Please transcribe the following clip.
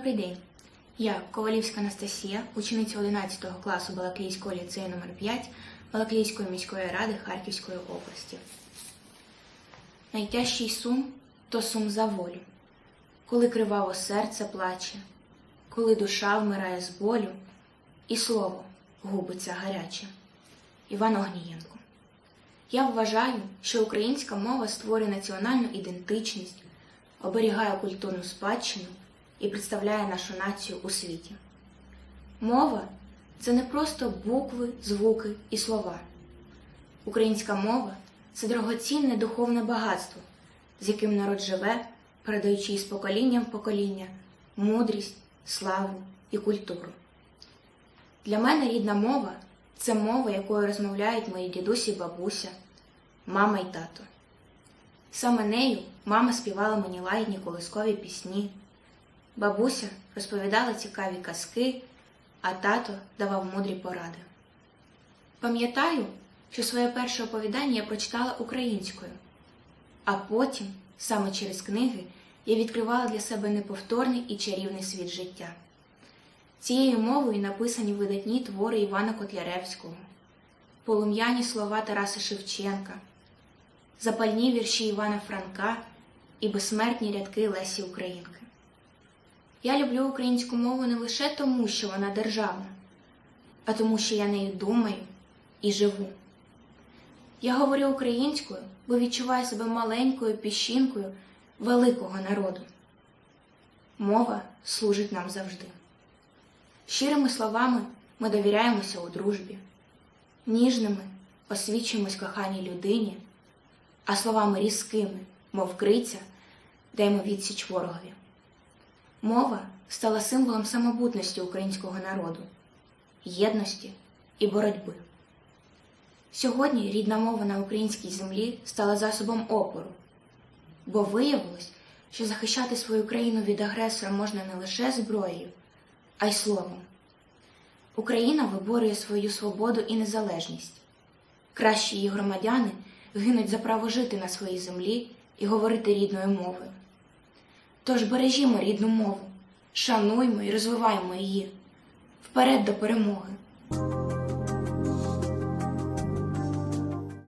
добрий день. Я Ковалівська Анастасія, учениця 11 класу Балаклійського ліцею номер 5 Балаклійської міської ради Харківської області. Найтяжчий сум то сум за волю, коли криваво серце плаче, коли душа вмирає з болю, і слово губиться гаряче. Іван Огнієнко. Я вважаю, що українська мова створює національну ідентичність, оберігає культурну спадщину і представляє нашу націю у світі. Мова це не просто букви, звуки і слова. Українська мова це дорогоцінне духовне багатство, з яким народ живе, передаючи із покоління в покоління мудрість, славу і культуру. Для мене рідна мова це мова, якою розмовляють мої дідусі бабуся, мама й тато. Саме нею мама співала мені лагідні колискові пісні, бабуся розповідала цікаві казки, а тато давав мудрі поради. Пам'ятаю, що своє перше оповідання я прочитала українською, а потім, саме через книги, я відкривала для себе неповторний і чарівний світ життя. Цією мовою написані видатні твори Івана Котляревського, полум'яні слова Тараса Шевченка, запальні вірші Івана Франка і безсмертні рядки Лесі Українки. Я люблю українську мову не лише тому, що вона державна, а тому, що я нею думаю і живу. Я говорю українською, бо відчуваю себе маленькою піщинкою великого народу. Мова служить нам завжди. Щирими словами ми довіряємося у дружбі, ніжними освічуємось коханій людині, а словами різкими, мов криця, даємо відсіч ворогові. Мова стала символом самобутності українського народу, єдності і боротьби. Сьогодні рідна мова на українській землі стала засобом опору, бо виявилось, що захищати свою країну від агресора можна не лише зброєю, а й словом. Україна виборює свою свободу і незалежність. Кращі її громадяни гинуть за право жити на своїй землі і говорити рідною мовою. Тож бережімо рідну мову, шануймо і розвиваємо її вперед до перемоги.